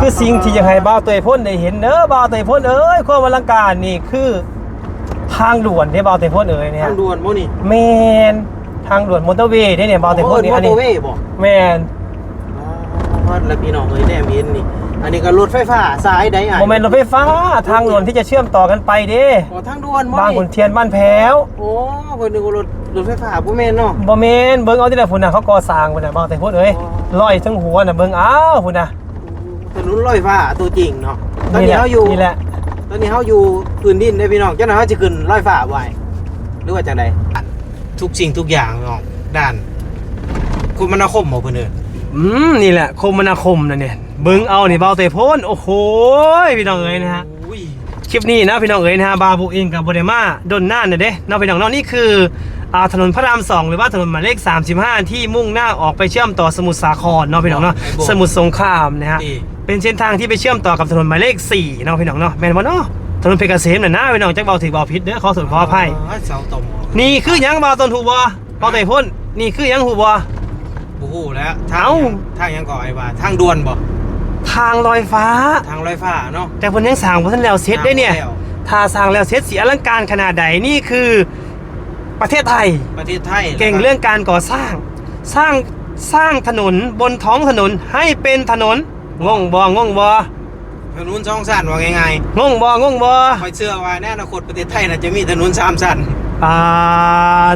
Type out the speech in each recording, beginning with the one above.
คือสิ่งที่อยากให้บ่าวเตยพ่นได้เห็นเด้อบ่าวเตยพ่นเอ้ยความอลังการนี่คือทางด่วนที่บ่าวเตยพ่นเอ้ยเนี่ยทางด่วนบ่นี่แมนทางด่วนมอเตอร์เวย์เนี่ยเนี่ยบ่าวเตยพ่นนี่อันโมนี้โตเวย์บ่แมนอ๋อแล้วพี่น้องเอ้ยแน่เห็นนี่ อันนี้ก็รถไฟฟ้าสายใดอะโมเมนต์รถไฟฟ้าทางด่วนที่จะเชื่อมต่อกันไปเด้อ๋อทางด่วนบ่บางขุนเทียนบ้านแพ้วโอ้เพิ่นนึกว่ารถรถไฟฟ้าบ่แม่นเนาะบ่แมนเบิ่งเอาที่ไหนพุ่นน่ะเขาก่อสร้างพุ่นน่ะบ่าวเตยพ่นเอ้ยอ๋อลอยทั้งหัวน่ะเบิ่งอ้าวพุ่นน่ะ ถนนลอยฟ้าตัวจริงเนาะตอนนี้แหละเฮาอยู่นี่แหละตอนนี้เฮาอยู่พื้นดินเด้อพี่น้องเจ้าหน้าที่จะขึ้นลอยฟ้าไว้หรือว่าจังไดทุกสิ่งทุกอย่างพี่น้องด้านคมนาคมบ่เพิ่นเอิ้นอืมนี่แหละคมนาคมนะเนี่ยเบิ่งเอานี่บ่าวเตยพ่นโอ้โหพี่น้องเอ้ยนะฮะอุ้ยคลิปนี้นะพี่น้องเอ๋ยนะฮะบาบูเองกับบเดมาดนหน้าเนี่ยเด้เนาะพี่น้องเนาะนี่คืออ่าถนนพระรามสองหรือว่าถนนหมายเลข 35 ที่มุ่งหน้าออกไปเชื่อมต่อสมุทรสาครเนาะพี่น้องเนาะสมุทรสงครามนะฮะนี่ เป็นเส้นทางที่ไปเชื่อมต่อกับถนนหมายเลข4เนาะพี่น้องเนาะแม่นบ่เนาะถนนเพชรเกษมน่ะนะพี่น้องจักเบาถือเบาผิดเด้อขอสนขออภัยอ๋อเสาตอมอนี่คือหยังเบาต้นหูบ่เบาเตยพ่นนี่คือหยังหูบ่โอ้โหแล้วทางเอ้าทางยังก่อไอ้ว่าทางด่วนบ่ทางลอยฟ้าทางลอยฟ้าเนาะแต่เพิ่นยังสร้างบ่ทันแล้วเสร็จได้เนี่ยแล้วถ้าสร้างแล้วเสร็จสิอลังการขนาดใดนี่คือประเทศไทยประเทศไทยเก่งเรื่องการก่อสร้าง สร้างสร้างถนนบนท้องถนนให้เป็นถนน งงบองงบอถนนสองสั้นว่าง่ายงงบองงบอๆคอยเชื่อว่าในอนาคตประเทศไทยน่ะจะมีถนนสามสั้นอ่า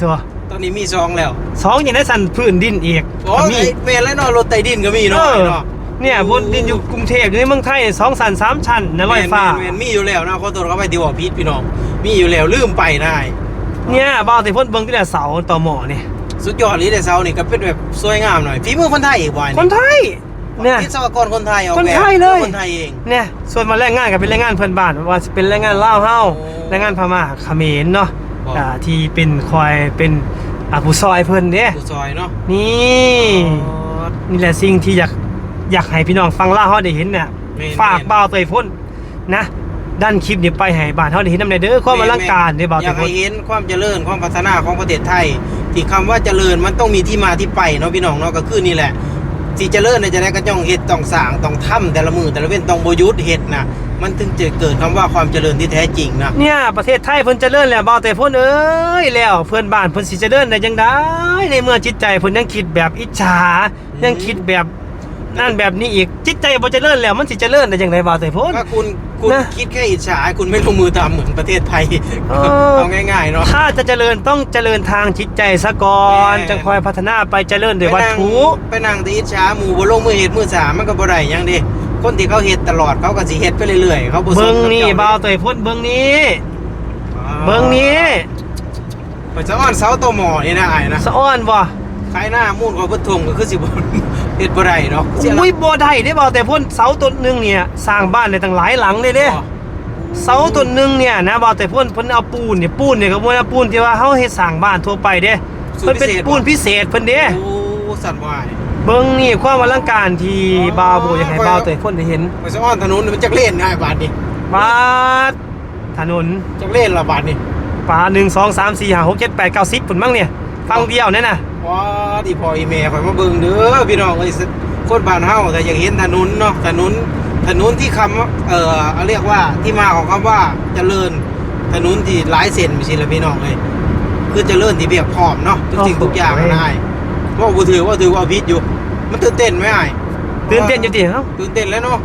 ถั่วตอนนี้มีสองแล้วสองอย่างได้สันพื้นดินอีกโอ้ก็ยมี เมนแล้วเนาะรถไต่ดินก็มีเอเนาะอเนาะเนี่ยบนดินอยู่กรุงเทพอยู่ในเมืองไทยสองสันสามชั้นนะลอยฟ้า แม่นๆๆมีอยู่แล้วนะขอโทษเขาไปที่ว่าพีทพี่น้องมีอยู่แล้วลืมไปได้เนี่ยบ้าวแต่พ่นเบิ้งที่แต่เสาต่อหมอเนี่ยสุดยอดเลยแต่เซานี่ก็เป็นแบบสวยงามหน่อยฝีมือคนไทยอีกบ่อยคนไทย เนี่ยวิศวกรคนไทยออกคนแบบไทยเลย คนไทยเอง เนี่ยส่วนมาแรงงานกับเป็นแรงงานเพื่อนบ้านว่าสิเป็นแรงงานลาวเฮาโอ้แรงงานพม่าเขมรเนาะอ๋ออ่อ่าที่เป็นคอยเป็นอ่าผู้ซอยเพิ่นเด้ผู้ซอยเนาะนี่อ๋อนี่แหละสิ่งที่อยากอยากให้พี่น้องฟังเล่าเฮาได้เห็นเนี่ยแม่นฝากบ่าวเตยพ่นนะด้านคลิปนี้ไปให้บ้านเฮาได้เห็นนำในเด้อความอลังการเด้อบ่าวอเตยายกพ่ให้น เห็นความเจริญความพัฒนาของประเทศไทย ที่คำว่าเจริญมันต้องมีที่มาที่ไปเนาะพี่น้องเนาะก็คือนี่แหละ ที่เจริญเนี่ยจะได้ก็ต้องเฮ็ดต้องสร้างต้องทำแต่ละมือแต่ละเว้นต้องบหยุทธเฮ็ดนะมันถึงจะเกิดคำว่าความเจริญที่แท้จริงนะเนี่ยประเทศไทยเพิ่นเจริญแล้วบ่าวเตยพ่นเอ้ยแล้วเพื่อนบ้านเพิ่นสิเจริญได้จังได๋ในเมื่อจิตใจเพิ่นยังคิดแบบอิจฉายังคิดแบบนั่นแบบนี้อีกจิตใจบ่เจริญแล้วมันสิเจริญได้จังไดบ่าวเตยพ่นถ้าคุณ คุณนะ คิดแค่อิจฉาคุณไม่ลงมือทำเหมือนประเทศไทยเออ เอาง่ายๆเนาะ ถ้าจะเจริญต้องเจริญทางจิตใจซะก่อนแม่จะคอยพัฒนาไปเจริญด้วยวัตถุ ไปนั่งแต่อิจฉาหมู่บ่ลงมือเฮ็ดมือสามมันก็บ่ได้หยังเด้คนที่เขาเฮ็ดตลอดเขาก็สิเฮ็ดไปเรื่อยๆเขาบ่สเบิ้งกับนี่จ้บ่าวเตยพ่นเบิ้งนี้อ่าเบิ้งนี้ไปจะอ้อนเสาตัวหมอนี่นะไอ้นะสะอ้อนบ่ ขายหน้ามูนของพุทธงก็คือสิบ เฮ็ดบ่ได้เนาะเสียหลัก อุ้ยบ่ได้เด้บ่าวเตยพ่นเสาต้นหนึงเนี่ยสร้างบ้านได้ตั้งหลายหลังเลยเด้บ่เสาต้นหนึงเนี่ยนะบ่าวเตยพ่นเพิ่นเอาปูนเนี่ยปูนเนี่ยก็บ่ได้ปูนที่ว่าเฮาเฮ็ดสร้างบ้านทั่วไปเด้เพิ่นเป็นปูนพิเศษเพิ่นเด้ โอ้สั่นวาย เบิ่งนี่ความอลังการที่บ่าวบ่อยากให้บ่าวเตยพ่นได้เห็นไปสะอ้อนถนนมันจักเล่นได้บาดนี่บาดถนน จักเล่นละบาดนี่ป่า1 2 3 4 5 6 7 8 9 10พุ่นมั้งเนี่ยฟังเดียวนั่นน่ะว้า ดีพออีเมลข่อยมาเบิ่งเด้อพี่น้องเอ้ยคนบานเฮาแต่อยากเห็นถนนเนาะถนนถนนที่คำว่าเอ่อเรียกว่าที่มาของคำว่าเจริญถนนที่หลายเส้นไม่ใช่ะพี่น้องเอ้ยคือเจริญที่เบียบพร้อมเนาะทุกสิ่งทุกอย่างนะไอ้ว่าบ่ถือว่าถือว่าพิษอยู่ มันตื่นเต้นไหมไอ้ตื่นเต้นอยู่ติเอ้าตื่นเต้นแล้วเนาะ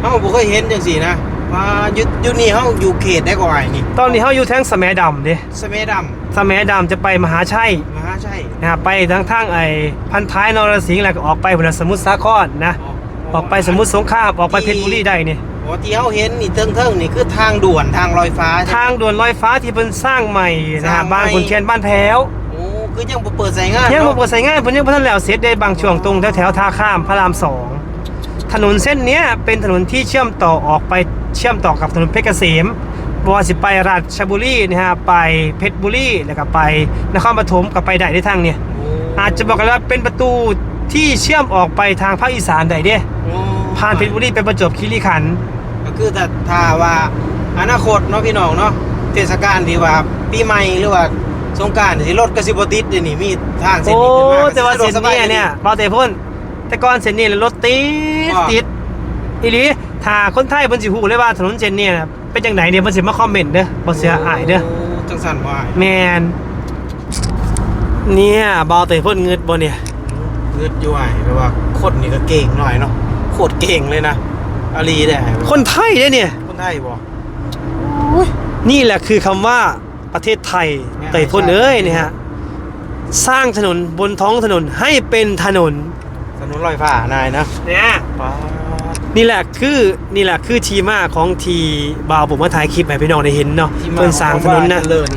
เฮาบ่เคยเห็นจังซี่นะว่าอยู่อยู่นี่เฮาอยู่เขตได้ก่อ้นี่ตอนนี้เฮาอยู่แท่งสแหมดำเด้สะเมดำสแหมดำจะไปมหาชัยม หาชัยนะครับไปทางทางไอ้พันท้ายนรสิงห์แล้วก็ออกไปพุ่นนะสมุทรสาครนะออกไปสมุทรสงครามออกไปเพชรบุรีได้นี่อ๋อที่เฮาเห็นนี่เทิงๆนี่คือทางด่วนทางลอยฟ้าใช่ไหมทางด่วนลอยฟ้าที่เพิ่นสร้างใหม่นะสร้าฮะงใหม่บางขุนเทียนบ้านแพ้วโอ้คือยังบ่เปิดใส่งานยังบ่เนาะเปิดใช้งานเพิ่นยังบ่ทันแล้วเสร็จได้บางช่วงตรงแถวๆท่าข้ามพระรามสองถนนเส้นเนี้ยเป็นถนนที่เชื่อมต่อออกไปเชื่อมต่อกับถนนเพชรเกษม บ่ว่าสิไปราชบุรีนะฮะไปเพชรบุรีแล้วก็ไปนครปฐมก็ไปได้ได้ทางเนี่ยโอ้อาจจะบอกกันว่าเป็นประตูที่เชื่อมออกไปทางภาคอีสานได้เด้โอ้ผ่านเพชรบุรีไปประจวบคีรีขันธ์ก็คือถ้าถ้าว่าอนาคตเนาะพี่น้องเนาะเทศกาลที่ว่าปีใหม่หรือว่าสงกรานต์สิรถก็สิบ่ติดเดี๋ยวนี้มีทางเส้นโอ้นี้ขึ้นมาแต่ว่าเส้นสะดกสบเนี้ยเนี่ยบอเตพ่นแต่ก่อนเส้นนี้รถติดว่าติดอีหลีถ้าคนไทยเพิ่นสิฮู้เลยว่าถนนเส้นเนี้นะ เป็นจังไดเนี่ยเพิ่นสิมาคอมเมนต์เด้อบ่เสียอายเด้อโจังสันบ่อายแมนเนี่ยเบาเตยพ่นเงิดบ่เนี่ยเงืดอยู่อายแปลว่าคนนี่ก็เก่งหน่อยเนาะโคตรเก่งเลยนะอาลีได้คนไทยเนี่ยเนี่ยคนไทยบ่นี่แหละคือคำว่าประเทศไทยแม่เตยพ่นเอ้ยเนี่ยฮะสร้างถนนบนท้องถนนให้เป็นถนนถนนลอยฟ้านายนะเนี่ยป๊าด นี่แหละคือนี่แหละคือทีมาของทีบาวผมมาถ่ายคลิปให้พี่น้องได้เห็นเนาะที่มาเพิ่นสร้างถนนนะ ของคำว่าเจริญ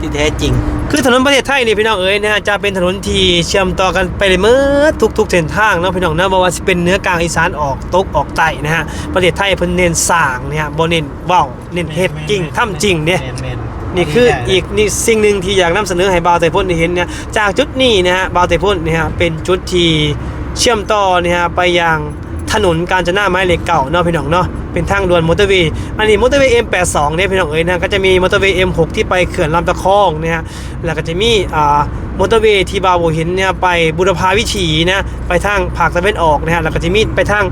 ที่แท้จริง คือถนนประเทศไทยนี่พี่น้องเอ๋ยนะฮะจะเป็นถนนที่เชื่อมต่อกันไปเลยเมื่อทุกๆเส้นทางเนาะพี่น้องนะบ่ว่าสิเป็นเหนือกลางอีสานออกตกออกใต้นะฮะประเทศไทยเพิ่นเน้นสร้างเนี่ยฮะบ่เน้นเว้าเน้นเฮ็ดจริงทำจริงเด้แม่นแม่นนี่คืออีกนี่สิ่งหนึ่งที่อยากนำเสนอให้บาวไตพ่นได้เห็นเนี่ยจากจุดนี้นะฮะบาวไตพ่นเนี่ยฮะเป็นจุดที่เชื่อมต่อเนี่ยฮะไปยัง ถนนกาญจนาไม้เหล็กเก่าเนาะพี่น้องเนาะเป็นทางด่วนมอเตอร์เวย์อันนี้มอเตอร์เวย์ M82 เนี่ยพี่น้องเอ้ยนะก็จะมีมอเตอร์เวย์ M6 ที่ไปเขื่อนลำตะคองเนี่ยฮะแล้วก็จะมีอ่ามอเตอร์เวย์ที่บาวเห็นเนี่ยไปบุรพาวิถีนะไปทางภาคตะวันออกนะฮะแล้วก็จะมีไปทาง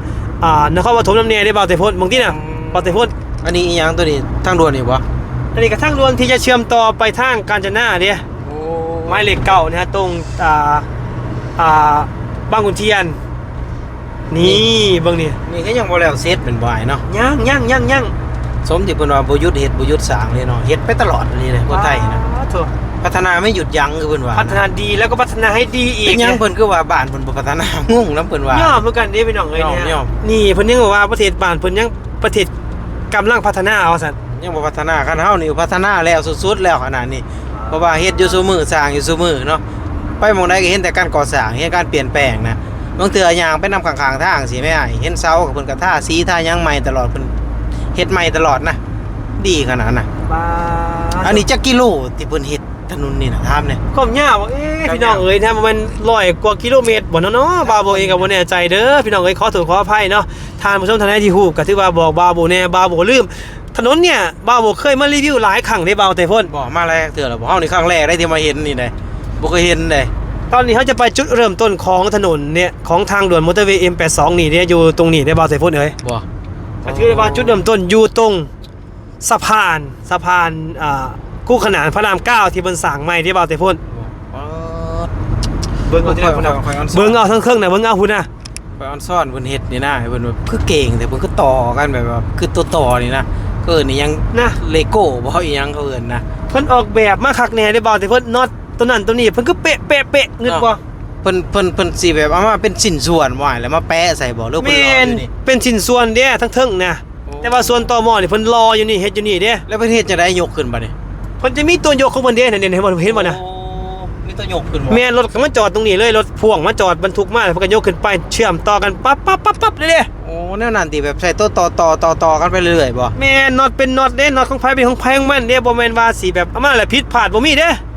อ่านครปฐมน้ำเนียได้บาวไตพ่นบางที่น่ะบาวไตพ่นอันนี้อีหยังตัวนี้ทางด่วนนี่บ่อันนี้กระทั่งด่วนที่จะเชื่อมต่อไปทางกาญจนาเนี่ยโอ้ไม้เหล็กเก่านะฮะตรงอ่าอ่าบางขุนเทียน นี่เบิ่งนี่นี่ก็ยังบ่แล้วเสร็จเป็นบ่ายเนาะย่างย่างย่างย่างสมที่เพิ่นว่าบ่หยุดเฮ็ดบ่หยุดสร้างเลยเนาะเฮ็ดไปตลอดเลยเลยคนไทยนะว้าวโถ่พัฒนาไม่หยุดยั้งคือเพิ่นว่าพัฒนาดีแล้วก็พัฒนาให้ดีอีกเป็นหยังเพิ่นคือว่าบ้านเพิ่นบ่พัฒนางงนํเพิ่นว่าย่อมเหมือนกันนี่พี่น้องเอ้ยย่อมเนี่ยย่อมนี่เพิ่นยังบอกว่าประเทศบ้านเพิ่นยังประเทศกำลังพัฒนาเอาซั่นยังบ่พัฒนาคันเฮานี่พัฒนาแล้วสุดๆแล้วขนาดนี้เพราะว่าเฮ็ดอยู่ซุมื้อสร้างอยู่ซุมื้อเนาะไปหม่องใดก็เห็นแต่การก่อสร้างเห็นการเปลี่ยนแปลงนะ บางเทื่อย่างไปนำข้างๆทางสิแม่อ้ายเห็นเสากับเพิ่นก็ท่าสีท่าหยังใหม่ตลอดเพิ่นเฮ็ดใหม่ตลอดนะดีขนาดน่ะบ้าอันนี้จักกิโลที่เพิ่นเฮ็ดถนนนี่น่ะถามเนี่ยความยาวเอ๊ะพี่น้องเอ้ยนะมันร้อยกว่ากิโลเมตรบ่เนาะเนาะบาโบเองก็บ่แน่ใจเด้อพี่น้องเอ้ยขอโทษขออภัยเนาะทานผู้ชมทางไหนที่ฮู้ก็ถือว่าบอกบาโบแน่บาโบลืมถนนเนี่ยบาโบเคยมารีวิวหลายครั้งได้บาวแต่พ่นบอกมาแล้วเถื่อแล้วบอกเฮานี่ครั้งแรกได้ที่มาเห็นนี่ได้บ่เคยเห็นเลย ตอนนี้เขาจะไปจุดเริ่มต้นของถนนเนี่ยของทางด่วนมอเตอร์เวย์ M82 นี่เนี่ยอยู่ตรงนี้ได้บาวแต่พ่นเอ้ยบ่ก็คือว่าจุดเริ่มต้นอยู่ตรงสะพานสะพานอ่ากู้ขนานพระรามเก้าที่บนสร้างใหม่ที่บาวแต่พ่นเบิ่งเอาที่ไหนพุ่นน่ะข่อยออนซ่อนเบิ้งเอาทั้งเครื่องนะเบิ้งเอาหุ่นนะข่อยออนซ่อนเพิ่นเฮ็ดนี่นะเพิ่นแบบคือเก่งแต่เพิ่นคือต่อกันแบบว่าคือตัวต่อนี่นะก็เอิ้นนี่ยังนะเลโก้บ่อีหยังเขาเอิ้นนะเพิ่นออกแบบมาคักแน่ได้บาวแต่พ่นน็อต ตัวนั้นตัวนี้เพิ่นก็เป๊ะเป๊ะเป๊ะเงินบ่ เพิ่นเพิ่นเพิ่นสิแบบเอามาเป็นชิ้นส่วนบ่ให้แล้วมาแปะใส่บ่หรือแมเพิ่นรออนยู่นี่ เป็นชิ้นส่วนเด้ทั้งเทิงนะโอ้ แต่ว่าส่วนต่อหม้อนี่เพิ่นรออยู่นี่เฮ็ดอยู่นี่เด้แล้วเพิ่นเฮ็ดจะได้ยกขึ้นบัดนี้เพิ่นจะมีตัวยกของเพิ่นเด้นั่นเห็นบ่เห็นบ่นะโอ้มีตัวยกขึ้นบ่แม่นรถก็มาจอดตรงนี้เลยรถพ่วงมาจอดบรรทุกมาแล้วเพิ่นก็ยกขึ้นไปเชื่อมต่อกันปั๊บปั๊บปั๊บปั๊บเลยเด้โอ้แนวนั้นติแบบใส่ตัวต่อต่อต่อต่อกันไปเรื่อยๆบ่แม่นน็อตเป็นน็อตเด้น็อตของไผเป็นของไผของมันเด้บ่แม่นว่าสิแบบเอามาแล้วผิดพลาดบ่มีเด้โอ้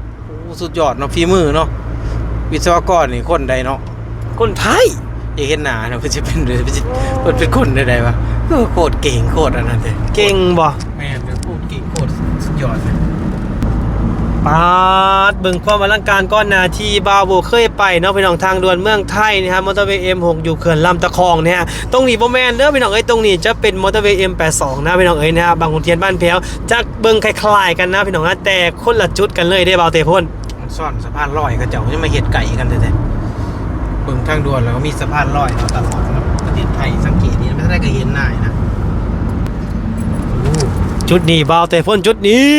สุดยอดเนาะฝีมือเนาะวิศวกรนี่คนใดเนาะคนไทยอยากเห็นหน้าเนาะเพิ่นสิเป็นเพิ่นสิเพิ่นเป็นคนใดๆวะเออโคตรเก่งโคตรอันนั้นเลยเก่งบ่แม่นเป็นโคตรเก่งโคตรสุดยอดเลยปาดเบิ่งความอลังการก้อนหนาที่บาวโบเคยไปเนาะพี่น้องทางด่วนเมืองไทยนะครับมอเตอร์เวย์ M6 อยู่เขื่อนลำตะคองเนี่ยฮะตรงนี้บ่แม่นเด้อพี่น้องเอ้ยตรงนี้จะเป็นมอเตอร์เวย์ M82 นะพี่น้องเอ้ยนะฮะบางขุนเทียนบ้านแพ้วจะเบิ่งคล้ายๆกันนะพี่น้องนะแต่คนละจุดกันเลยได้บาวเตพ่น มันซ่อนสะพานลอยก็เจ้าจะมาเฮ็ดไก่กันแท้ๆเบิ่งทางด่วนแล้วก็มีสะพานลอยเนาะตลอดเนาะประเทศไทยสังเกตนี่ไม่ได้ก็เห็นหน้านะโอ้จุดนี้บาวเตพ่นจุดนี้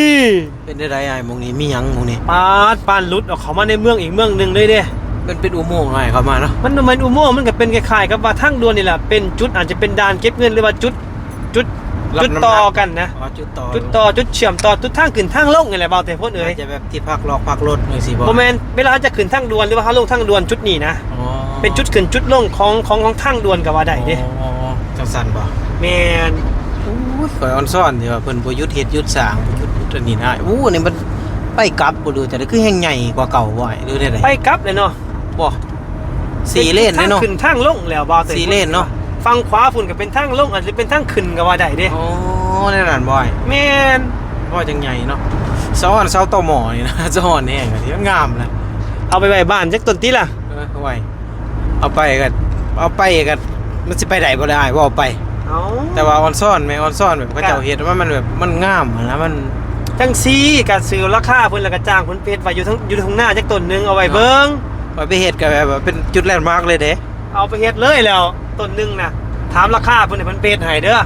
เป็นได้ไดอ้ายหมองนี้มีหยังหมองนี้ปาดปานหลุดออกเขามาในเมืองอีกเมืองหนึงเลยเด้เป็นเป็นอุโมงค์อ้ายเข้ามาเนาะมันมันอุโมงค์มันก็เป็นคล้ายๆกับว่าทางด่วนนี่แหละเป็นจุดอาจจะเป็นด่านเก็บเงินหรือว่าจุดจุด จุดต่อกันนะ อ๋อจุดต่อจุดต่อจุดเชื่อมต่อจุดทางขึ้นทางลงนี่แหละเบาแต่พ่นเอ้ยจะแบบที่พักลอกพักรถจังซี่บ่โมเมนเวลาจะขึ้นทางด่วนหรือว่าเขาลงทางด่วนจุดนี้นะอ๋อเป็นจุดขึ้นจุดลงของของของทางด่วนกับว่าได้เด้อ๋อจังซั่นบ่แมนข่อยออนซ่อนที่ว่าเพิ่นบ่หยุดเฮ็ดหยุดสร้างบ่หยุดหยุดอันนี้ได้อู้นี่มันไปกลับบ่ดูแต่คือแห่งใหญ่กว่าเก่าบ่อยหรือได้ไดไปกลับเลยเนาะบ่สี่เลนเลยเนาะทางขึ้นทางลงแล้วเบาแต่สี่เลนเนาะ ฟังขวาฝุ่นก็เป็นทางลงอาจจะเป็นทางขึ้นกับว่าได้เด้อ๋อได้นั่นบ่อยแมนบ่จังใหญ่เนาะซ้อนเสาต่อหมอนี่นะซ้อนแห้งอันนี้งามเลยเอาไปไว้บ้านจักต้นติล่ะเออเอาไว้เอาไปก็เอาไปก็มันสิไปได้บ่ได้อ้ายบ่เอาไป เอาแต่ว่าออนซ่อนแม่ออนซ่อนแบบเขาเจ้าเฮ็ดว่ามันแบบมันงามอะนะมัน จังซี่การซื้อราคาเพิ่นแล้วก็จ้างเพิ่นเพชรไว้อยู่ทั้งอยู่ทั้งหน้าจักต้นหนึงเอาไว้เบิ่งว่าไปเฮ็ดก็แบบว่าเป็นจุดแลนด์มาร์กเลยเด้ เอาไปเฮ็ดเลยแล้วต้นหนึงน่ะถามราคาเพิ่นให้เพิ่นเพชรให้เด้อ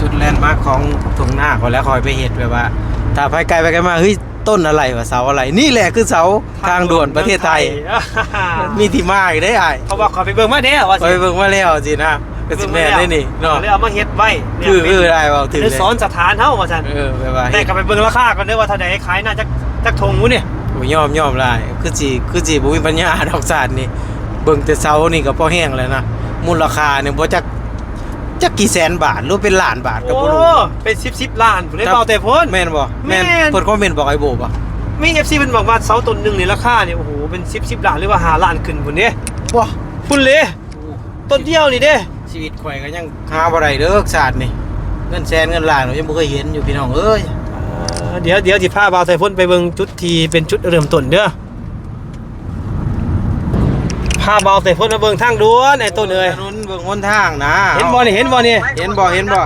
จุดแลนด์มาร์กของตรงหน้าเขาแล้วคอยไปเฮ็ดแบบว่า ถ้าไปไกลไปไกลมาเฮ้ยต้นอะไรวะเสาอะไร นี่แหละคือเสาทางด่วนประเทศไทย มีที่มาอีกได้อ้ายเขาบอกขอไปเบิ่งมาเด้อว่าไปเบิ่งมาแล้วสินะก็สิแม่นได้นี่เนาะเลยเอามาเฮ็ดไว้เนี่ยคือคือได้เว้าถึงเลเลยยสอนสถานเฮาว่าซั่นเออแบบว่าแต่เฮ็ดก็ไปเบิ่งราคาก่อนเด้อว่าเท่าใดขายน่าจักจักทงหมูเนี่ยโอ้ยยอมยอมหลายคือสิคือสิบ่มีปัญญาดอกสารนี่เบิ่งแต่เสานี่ก็พอแห้งแล้วนะมูลค่าเนี่ยบ่จักจักกี่แสนบาทหรือเป็นล้านบาทก็โอ้บ่รู้เป็น10 10ล้านพุ่นได้เบาแต่พ้นแม่นบ่แม่นแม่นเพิ่นคอมเมนต์บอกไอ้โบบ่มี FC เพิ่นบอกว่าเสาต้นหนึงนี่ราคาเนี่ยโอ้โหเป็น10 10ล้านหรือว่า5ล้านขึ้นพุ่นเด้บ่พุ่นเลยต้นเดียวนี่เด้ชีวิตข่อยก็ยังหาบ่ได้เด้อศาสตร์นี่เงินแสนเงินล้านเรายังบ่เคยเห็นอยู่พี่น้องเอ้ย เอ่อเดี๋ยวเดี๋ยวสิพาเบาแต่พ้นไปเบิ่งจุดที่เป็นจุดเริ่มต้นเด้อพาเบาแต่พ้นมาเบิ่งทางด่วนไอ้ต้นเอ้ยถนนเบิ่งหนทางนะเห็นบ่นี่เห็นบ่นี่เห็นบ่เห็นบ่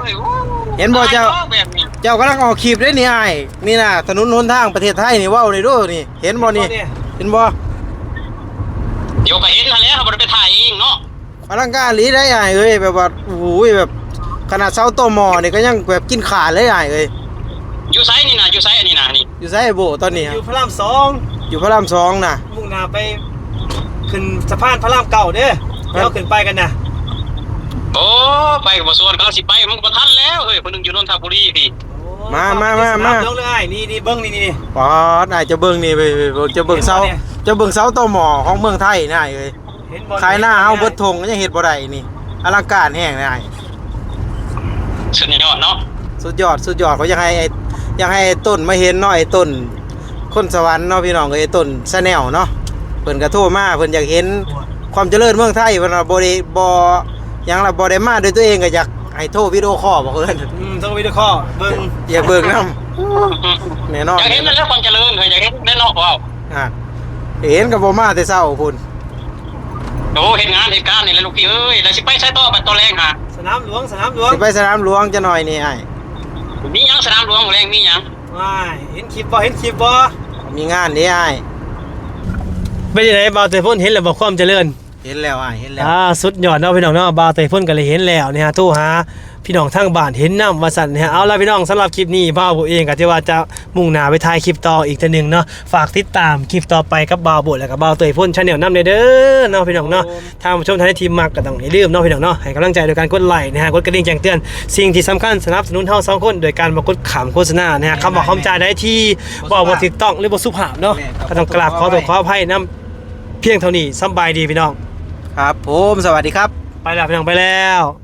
เห็นบ่เจ้าแบบนี้เจ้ากำลังออกคลิปเด้นี่อ้ายนี่น่ะถนนหนทางประเทศไทยนี่เว้านี่ดูนี่ เห็นบ่นี่เห็นบ่เดี๋ยวก็เห็นทันแล้วมันไปถ่ายเองเนาะอลังการหลีได้อ้ายเอ้ยแบบว่าโอ้ยแบบขนาดเสาโตอหมอนี่ก็ยังแบบกินขาดเลยอ้ายเอ้ย อยู่ไซนี่นะอยู่ไซอันนี้นะนี่อยู่ไสไอ้โบตอนนี้อฮะยู่พระรามสองอยู่พระรามสองน่ะมุ่งหน้าไปขึ้นสะพานพระรามเก่าเด้อเดี๋ยวขึ้นไปกันนะโอ้ไปกับบ่ส่วนกำลังสิไปมันก็บ่ทันแล้วเฮ้ยคนหนึงอยู่นนทบุรีพี่มามามามาเรื่องเลยไอ้นี่นี่เบิ้งนี่นี่ปอดอ้ายจะเบิ่งนี่ไปไปเบิ่งจะเบิ่งเสาเห็นบ่เนี่ยจะเบิ่งเสาโตอหมอของเมืองไทยนี่อ้ายเอ้ยเห็นบ่ขายหน้าเฮาเบิดทงก็ยังเฮ็ดบ่ได้นี่อลังการแฮงเลยอ้ายสุดยอดเนาะสุดยอดสุดยอดเขาอยากให้ไอ้ อยากให้ไอ้ต้นมาเห็นเนาะไอ้ต้น คนสวรรค์เนาะพี่น้องเอ้ยไอ้ต้นชาแนลเนาะเพิ่นก็โทรมาเพิ่นอยากเห็นความเจริญเมืองไทยเพิ่นว่าบ่ได้บ่หยังล่ะบ่ได้มาด้วยตัวเองก็อยากให้โทรวิดีโอคอลบอกเพิ่นอืมต้องไปดูข้อเบิ้งอยากเบิ่งนํแน่นอนอยากเห็นนั่นแหละความเจริญเฮ้ยอยากเห็นได้เนาะว้าวอะเห็นก็บ่มาแต่เช้าพุ่นโอ้เห็นงานเหตุการณ์นี่แหละลูกพี่เอ้ยแล้วสิไปใช้ต่อบัดตัวแรงหาสนามหลวงสนามหลวงสิไปสนามหลวงจะหน่อยนี่ไอ้ มีหยังสนามหลวงแรงมีหยังว้ายเห็นคลิปบ่เห็นคลิปบ่มีงานนี่ไอ้เป็นยังไงบ่าวแต่พ่นเห็นแล้วบ่ความเจริญเห็นแล้วไอ้เห็นแล้ว อ่าสุดยอดเนาะพี่น้องเนาะบ่าวแต่พ่นก็เลยเห็นแล้วเนี่ยฮะโทรหา พี่น้องทางบ้านเห็นนำว่าสั่นเนี่ยเอาล่ะพี่น้องสำหรับคลิปนี้บ่าวผมเองก็ที่ว่าจะมุ่งหน้าไปถ่ายคลิปต่ออีกเทีนึงเนาะฝากติดตามคลิปต่อไปกับบ่าวโบดแล้วก็บ่าวเตยพ่นชาแนลนำเด้อเนาะพี่น้องเนาะทางผู้ชมทางทีมมักก็ต้องอย่าลืมเนาะพี่น้องเนาะให้กำลังใจโดยการกดไลค์นะฮะกดกระดิ่งแจ้งเตือนสิ่งที่สำคัญสนับสนุนเฮาสองคนโดยการมากดขำโฆษณานะฮะคำบอกคำจาได้ที่บอกว่าถูกต้องหรือบ่สุภาพเนาะก็ต้องกราบขอตัวขออภัยนํเพียงเท่านี้สำบายดีพี่น้อง ครับผมสวัสดีครับ ไปแล้วพี่น้องไปแล้ว